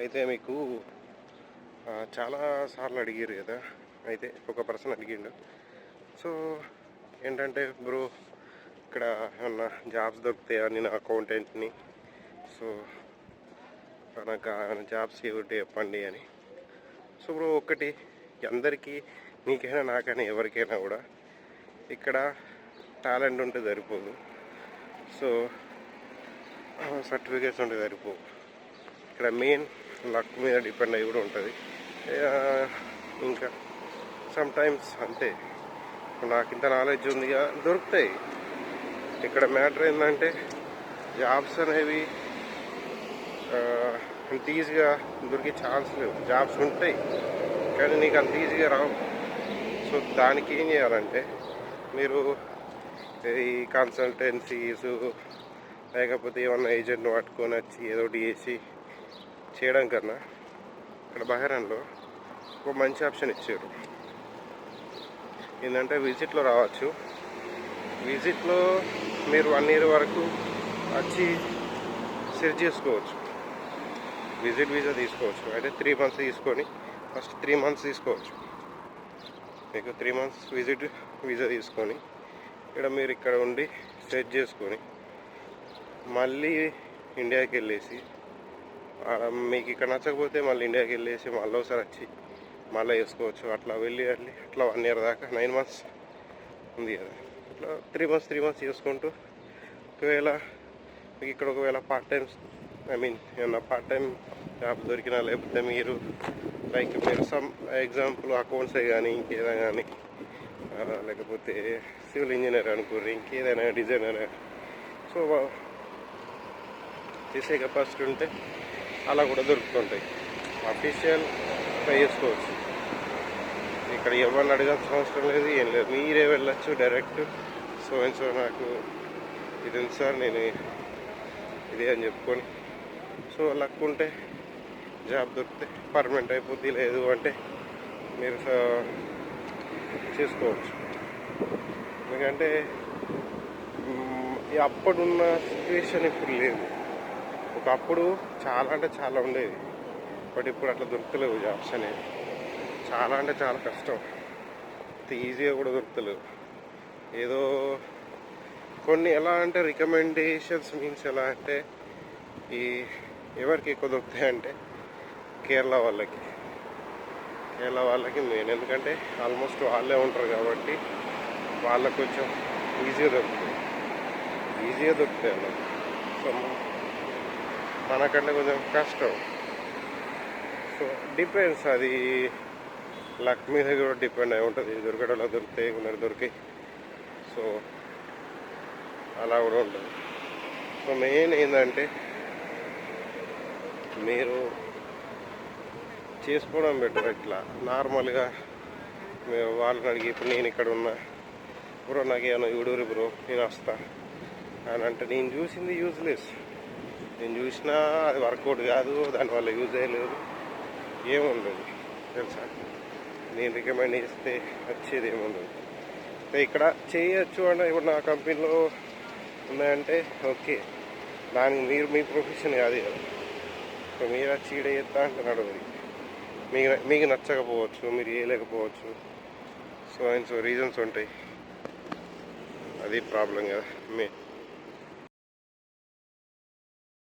అయితే మీకు చాలా సార్లు అడిగారు కదా? అయితే ఒక పర్సన్ అడిగిండు. సో ఏంటంటే బ్రో ఇక్కడ ఏమన్నా జాబ్స్ దొరుకుతాయా నేను అకౌంటెంట్ని? సో నాకు జాబ్స్ ఏమిటి చెప్పండి అని. సో బ్రో ఒకటి అందరికీ నీకైనా నాకైనా ఎవరికైనా కూడా ఇక్కడ టాలెంట్ ఉంటే సరిపోదు. సో సర్టిఫికేట్స్ ఉంటే సరిపోవు. ఇక్కడ మెయిన్ లక్ మీద డిపెండ్ అయ్యి కూడా ఉంటుంది. ఇంకా సమ్ టైమ్స్ అంతే నాకు ఇంత నాలెడ్జ్ ఉంది దొరుకుతాయి. ఇక్కడ మ్యాటర్ ఏంటంటే జాబ్స్ అనేవి అంత ఈజీగా దొరికే ఛాన్స్ లేవు. జాబ్స్ ఉంటాయి కానీ నీకు అంత ఈజీగా రావు. సో దానికి ఏం చేయాలంటే మీరు ఈ కన్సల్టెన్సీస్ లేకపోతే ఏమన్నా ఏజెంట్ పట్టుకొని వచ్చి ఏదో ఒకటి చేసి చేయడం కన్నా ఇక్కడ బహరాన్లో ఒక మంచి ఆప్షన్ ఇచ్చారు. ఏంటంటే విజిట్లో రావచ్చు. విజిట్లో మీరు వన్ ఇయర్ వరకు వచ్చి సెట్ చేసుకోవచ్చు. విజిట్ వీసా తీసుకోవచ్చు. అయితే త్రీ మంత్స్ తీసుకొని ఫస్ట్ త్రీ మంత్స్ తీసుకోవచ్చు. మీకు త్రీ మంత్స్ విజిట్ వీసా తీసుకొని ఇక్కడ మీరు ఇక్కడ ఉండి సెట్ చేసుకొని మళ్ళీ ఇండియాకి వెళ్ళేసి మీకు ఇక్కడ నచ్చకపోతే మళ్ళీ ఇండియాకి వెళ్ళేసి మళ్ళీ ఒకసారి వచ్చి మళ్ళీ వేసుకోవచ్చు. అట్లా వెళ్ళి వెళ్ళి అట్లా వన్ ఇయర్ దాకా నైన్ మంత్స్ ఉంది కదా. అట్లా త్రీ మంత్స్ త్రీ మంత్స్ చేసుకుంటూ ఒకవేళ మీకు ఇక్కడ ఒకవేళ పార్ట్ టైం ఐ మీన్ ఏమన్నా పార్ట్ టైం జాబ్ దొరికినా లేకపోతే మీరు లైక్ మీరు సమ్ ఎగ్జాంపుల్ అకౌంట్సే కానీ ఇంకేదైనా కానీ లేకపోతే సివిల్ ఇంజనీర్ అనుకోరు ఇంకేదైనా డిజైనర్ సో చేసే కెపాసిటీ ఉంటే అలా కూడా దొరుకుతుంటాయి. అఫీషియల్ ట్రై చేసుకోవచ్చు ఇక్కడ ఎవరిని అడగాల్సిన అవసరం లేదు ఏం లేదు. మీరే వెళ్ళొచ్చు డైరెక్ట్ సో అండ్ సో నాకు ఇది ఉంది సార్ నేను ఇదే అని చెప్పుకొని. సో లక్ ఉంటే జాబ్ దొరికితే పర్మనెంట్ అయిపోద్ది లేదు అంటే మీరు చేసుకోవచ్చు. ఎందుకంటే అప్పుడున్న సిచ్యువేషన్ ఇప్పుడు లేదు. ఒకప్పుడు చాలా అంటే చాలా ఉండేది. బట్ ఇప్పుడు అట్లా దొరుకుతలేవు జాబ్స్ అనేవి. చాలా అంటే చాలా కష్టం. అంత ఈజీగా కూడా దొరుకుతలేవు. ఏదో కొన్ని ఎలా అంటే రికమెండేషన్స్ మీన్స్ ఎలా అంటే ఈ ఎవరికి ఎక్కువ దొరుకుతాయి అంటే కేరళ వాళ్ళకి. కేరళ వాళ్ళకి మెయిన్ ఎందుకంటే ఆల్మోస్ట్ వాళ్ళే ఉంటారు కాబట్టి వాళ్ళకు కొంచెం ఈజీగా దొరుకుతాయి. ఈజీగా దొరుకుతాయి అన్నమాట. సో మనకంటే కొంచెం కష్టం. సో డిపెండ్స్ అది లక్ మీద కూడా డిపెండ్ అయి ఉంటుంది. దొరకడంలో దొరికితే కొందరు దొరికాయి సో అలా కూడా ఉంటుంది. సో మెయిన్ ఏంటంటే మీరు చేసుకోవడం బెటర్ ఇట్లా. నార్మల్గా మీరు వాళ్ళని అడిగి ఇప్పుడు నేను ఇక్కడ ఉన్నా. బ్రో నాకు ఏమైనా యూడూరి బ్రో నేను వస్తా. అని అంటే నేను చూసింది యూజ్లెస్ నేను చూసినా అది వర్కౌట్ కాదు దానివల్ల యూజ్ అయ్యలేదు ఏముండదు తెలుసా? నేను రికమెండ్ చేస్తే వచ్చేది ఏముండదు. ఇక్కడ చేయొచ్చు అంటే ఇప్పుడు నా కంపెనీలో ఉన్నాయంటే ఓకే. దానికి మీరు మీ ప్రొఫెషన్ కాదు కదా. సో మీరు వచ్చి ఈడ చేస్తా అంటే నడవదు మీకు మీకు నచ్చకపోవచ్చు మీరు చేయలేకపోవచ్చు. సో అండ్ సో రీజన్స్ ఉంటాయి. అది ప్రాబ్లం కదా మే